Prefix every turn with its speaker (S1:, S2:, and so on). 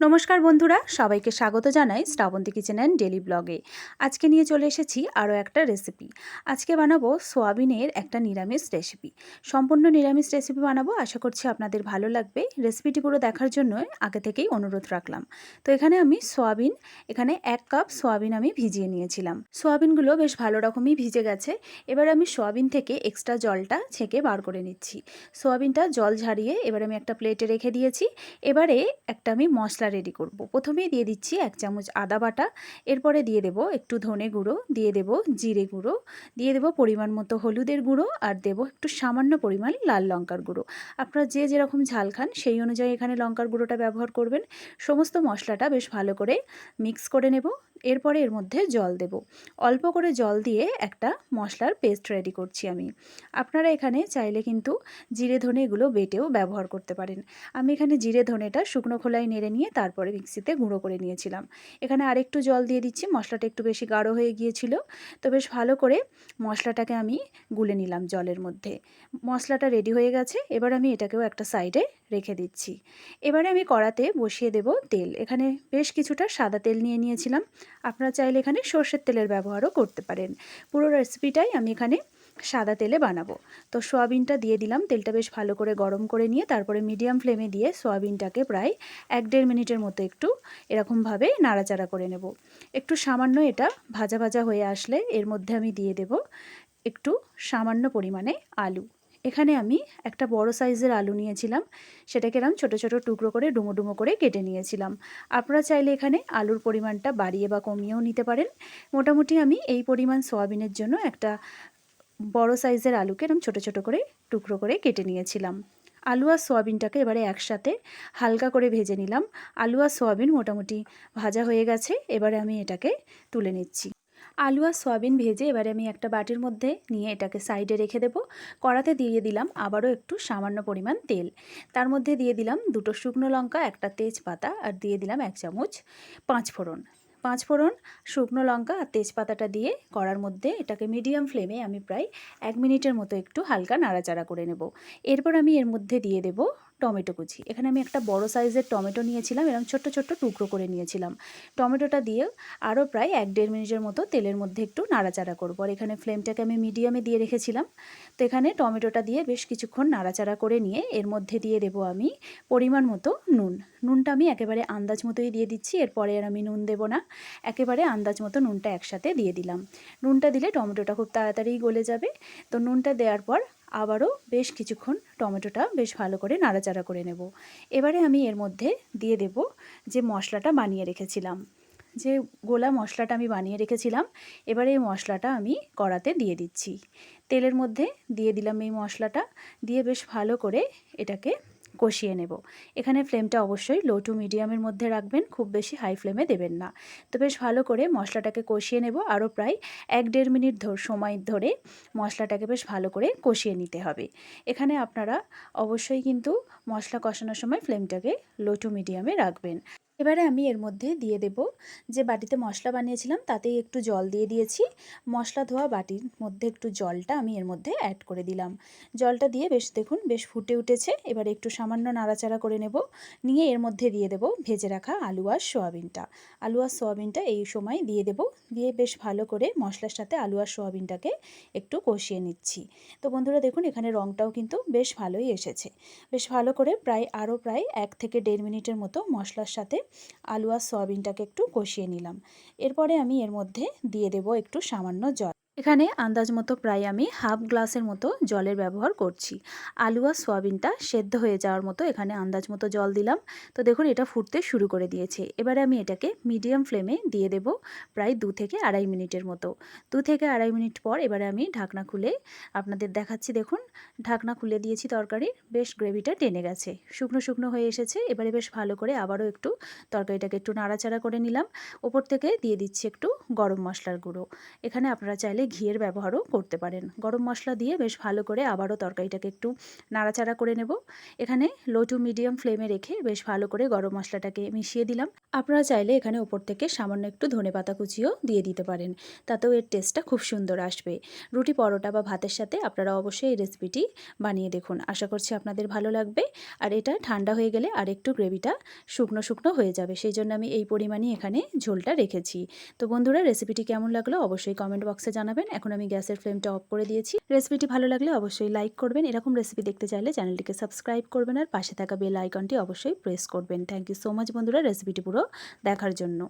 S1: নমস্কার বন্ধুরা, সবাইকে স্বাগত জানাই শ্রাবন্তী কিচেন অ্যান্ড ডেলি ব্লগে। আজকে নিয়ে চলে এসেছি আরও একটা রেসিপি আজকে বানাবো সোয়াবিনের একটা নিরামিষ রেসিপি সম্পূর্ণ নিরামিষ রেসিপি বানাবো, আশা করছি আপনাদের ভালো লাগবে। রেসিপিটি পুরো দেখার জন্য আগে থেকেই অনুরোধ রাখলাম। তো এখানে আমি সোয়াবিন, এখানে এক কাপ সোয়াবিন আমি ভিজিয়ে নিয়েছিলাম। সোয়াবিনগুলো বেশ ভালো রকমই ভিজে গেছে। এবার আমি সোয়াবিন থেকে এক্সট্রা জলটা ছেঁকে বার করে নিচ্ছি। সোয়াবিনটা জল ঝারিয়ে এবার আমি একটা প্লেটে রেখে দিয়েছি। এবারে একটা আমি মশলা রেডি করব। প্রথমেই দিয়ে দিচ্ছি এক চামচ আদা বাটা, এরপরে দিয়ে দেব একটু ধনে গুঁড়ো, দিয়ে দেব জিরে গুঁড়ো, দিয়ে দেব পরিমাণ মতো হলুদের গুঁড়ো, আর দেব একটু সামান্য পরিমাণ লাল লঙ্কার গুঁড়ো। আপনারা যে যেরকম ঝাল খান, সেই অনুযায়ী এখানে লঙ্কার গুঁড়োটা ব্যবহার করবেন। সমস্ত মশলাটা বেশ ভালো করে মিক্স করে নেব। এরপরে এর মধ্যে জল দেব। অল্প করে জল দিয়ে একটা মশলার পেস্ট রেডি করছি আমি। আপনারা এখানে চাইলে কিন্তু জিরে ধনে এগুলো বেটেও ব্যবহার করতে পারেন। আমি এখানে জিরে ধনেটা শুকনো খোলায় নেড়ে নিয়ে তারপরে মিক্সিতে গুঁড়ো করে নিয়েছিলাম। এখানে আরেকটু জল দিয়ে দিচ্ছি, মশলাটা একটু বেশি গাঢ় হয়ে গিয়েছিল। তো বেশ ভালো করে মশলাটাকে আমি গুলে নিলাম জলের মধ্যে। মশলাটা রেডি হয়ে গেছে, এবার আমি এটাকেও একটা সাইডে রেখে দিচ্ছি। এবারে আমি কড়াতে বসিয়ে দেব তেল। এখানে বেশ কিছুটা সাদা তেল নিয়ে নিয়েছিলাম। আপনারা চাইলে এখানে সর্ষের তেলের ব্যবহারও করতে পারেন। পুরো রেসিপিটাই আমি এখানে সাদা তেলে বানাবো। তো সোয়াবিনটা দিয়ে দিলাম, তেলটা বেশ ভালো করে গরম করে নিয়ে তারপরে মিডিয়াম ফ্লেমে দিয়ে সোয়াবিনটাকে প্রায় এক দেড় মিনিটের মতো একটু এরকমভাবে নাড়াচাড়া করে নেব। একটু সামান্য এটা ভাজা ভাজা হয়ে আসলে এর মধ্যে আমি দিয়ে দেব একটু সামান্য পরিমাণে আলু। এখানে আমি একটা বড় সাইজের আলু নিয়েছিলাম, সেটাকে এরম ছোটো ছোটো টুকরো করে ডুমো ডুমো করে কেটে নিয়েছিলাম। আপনারা চাইলে এখানে আলুর পরিমাণটা বাড়িয়ে বা কমিয়েও নিতে পারেন। মোটামুটি আমি এই পরিমাণ সোয়াবিনের জন্য একটা বড় সাইজের আলুকে এরম ছোটো ছোটো করে টুকরো করে কেটে নিয়েছিলাম। আলু আর সোয়াবিনটাকে এবারে একসাথে হালকা করে ভেজে নিলাম। আলু আর সোয়াবিন মোটামুটি ভাজা হয়ে গেছে, এবারে আমি এটাকে তুলে নিচ্ছি। আলু আর সয়াবিন ভেজে এবারে আমি একটা বাটির মধ্যে নিয়ে এটাকে সাইডে রেখে দেব। কড়াতে দিয়ে দিলাম আবারও একটু সামান্য পরিমাণ তেল। তার মধ্যে দিয়ে দিলাম দুটো শুকনো লঙ্কা, একটা তেজপাতা, আর দিয়ে দিলাম এক চামচ পাঁচ ফোড়ন পাঁচ ফোড়ন, শুকনো লঙ্কা আর তেজপাতাটা দিয়ে করার মধ্যে এটাকে মিডিয়াম ফ্লেমে আমি প্রায় এক মিনিটের মতো একটু হালকা নাড়াচাড়া করে নেব। এরপর আমি এর মধ্যে দিয়ে দেব টমেটো কুচি। এখানে আমি একটা বড় সাইজের টমেটো নিয়েছিলাম এরকম ছোট্ট ছোট্ট টুকরো করে নিয়েছিলাম। টমেটোটা দিয়ে আরও প্রায় এক দেড় মিনিটের মতো তেলের মধ্যে একটু নাড়াচাড়া করব। আর এখানে ফ্লেমটাকে আমি মিডিয়ামে দিয়ে রেখেছিলাম। তো এখানে টমেটোটা দিয়ে বেশ কিছুক্ষণ নাড়াচাড়া করে নিয়ে এর মধ্যে দিয়ে দেব আমি পরিমাণ মতো নুন। নুনটা আমি একেবারে আন্দাজ মতোই দিয়ে দিচ্ছি, এরপরে আর আমি নুন দেবো না। একেবারে আন্দাজ মতো নুনটা একসাথে দিয়ে দিলাম। নুনটা দিলে টমেটোটা খুব তাড়াতাড়ি গলে যাবে। তো নুনটা দেওয়ার পর আবারও বেশ কিছুক্ষণ টমেটোটা বেশ ভালো করে নাড়াচাড়া করে নেব। এবারে আমি এর মধ্যে দিয়ে দেব যে মশলাটা বানিয়ে রেখেছিলাম। যে গোলা মশলাটা আমি বানিয়ে রেখেছিলাম, এবারে এই মশলাটা আমি কড়াতে দিয়ে দিচ্ছি। তেলের মধ্যে দিয়ে দিলাম এই মশলাটা, দিয়ে বেশ ভালো করে এটাকে কষিয়ে নেব। এখানে ফ্লেমটা অবশ্যই লো টু মিডিয়ামের মধ্যে রাখবেন, খুব বেশি হাই ফ্লেমে দেবেন না। তো বেশ ভালো করে মশলাটাকে কষিয়ে নেব, আরও প্রায় এক দেড় মিনিট সময় ধরে মশলাটাকে বেশ ভালো করে কষিয়ে নিতে হবে। এখানে আপনারা অবশ্যই কিন্তু মশলা কষানোর সময় ফ্লেমটাকে লো টু মিডিয়ামে রাখবেন। এবারে আমি এর মধ্যে দিয়ে দেব যে বাটিতে মশলা বানিয়েছিলাম, তাতেই একটু জল দিয়ে দিয়েছি। মশলা ধোয়া বাটির মধ্যে একটু জলটা আমি এর মধ্যে অ্যাড করে দিলাম। জলটা দিয়ে বেশ দেখুন, বেশ ফুটে উঠেছে। এবারে একটু সামান্য নাড়াচাড়া করে নেব। নিয়ে এর মধ্যে দিয়ে দেব ভেজে রাখা আলু আর সোয়াবিনটা। আলু আর সোয়াবিনটা এই সময় দিয়ে দেব। দিয়ে বেশ ভালো করে মশলার সাথে আলু আর সোয়াবিনটাকে একটু কষিয়ে নিচ্ছি। তো বন্ধুরা দেখুন, এখানে রঙটাও কিন্তু বেশ ভালোই এসেছে। বেশ ভালো করে প্রায় আরও প্রায় এক থেকে দেড় মিনিটের মতো মশলার সাথে আলু আর সয়াবিনটাকে একটু কষিয়ে নিলাম। এরপরে আমি এর মধ্যে দিয়ে দেব একটু সামান্য জল। এখানে আন্দাজ মতো প্রায় আমি হাফ গ্লাসের মতো জলের ব্যবহার করছি। আলু আর সোয়াবিনটা সেদ্ধ হয়ে যাওয়ার মতো এখানে আন্দাজ মতো জল দিলাম। তো দেখুন, এটা ফুটতে শুরু করে দিয়েছে। এবারে আমি এটাকে মিডিয়াম ফ্লেমে দিয়ে দেব প্রায় দু থেকে আড়াই মিনিটের মতো। দু থেকে আড়াই মিনিট পর এবারে আমি ঢাকনা খুলে আপনাদের দেখাচ্ছি, দেখুন, ঢাকনা খুলে দিয়েছি তরকারির বেশ গ্রেভিটা টেনে গেছে। শুকনো শুকনো হয়ে এসেছে। এবারে বেশ ভালো করে আবারও একটু তরকারিটাকে একটু নাড়াচাড়া করে নিলাম। ওপর থেকে দিয়ে দিচ্ছি একটু গরম মশলার গুঁড়ো। এখানে আপনারা চাইলে ঘিয়ের ব্যবহারও করতে পারেন। গরম মশলা দিয়ে বেশ ভালো করে আবারও তরকারিটাকে একটু নাড়াচাড়া করে নেব। এখানে লো টু মিডিয়াম ফ্লেমে রেখে বেশ ভালো করে গরম মশলাটাকে মিশিয়ে দিলাম। আপনারা চাইলে এখানে ওপর থেকে সামান্য একটু ধনে পাতা কুচিও দিয়ে দিতে পারেন। তাতেও এর টেস্টটা খুব সুন্দর আসবে। রুটি পরোটা বা ভাতের সাথে আপনারা অবশ্যই এই রেসিপিটি বানিয়ে দেখুন। আশা করছি আপনাদের ভালো লাগবে। আর এটা ঠান্ডা হয়ে গেলে আর একটু গ্রেভিটা শুকনো শুকনো হয়ে যাবে। সেই জন্য আমি এই পরিমাণই এখানে ঝোলটা রেখেছি। তো বন্ধুরা রেসিপিটি কেমন লাগল অবশ্যই কমেন্ট বক্সে জানাবেন এখন আমি গ্যাসের ফ্লেমটা অফ করে দিয়েছি। রেসিপিটি ভালো লাগলে অবশ্যই লাইক করবেন। এরকম রেসিপি দেখতে চাইলে চ্যানেলটিকে সাবস্ক্রাইব করবেন আর পাশে থাকা বেল আইকনটি অবশ্যই প্রেস করবেন। থ্যাংক ইউ সো মাচ বন্ধুরা রেসিপিটি পুরো দেখার জন্য।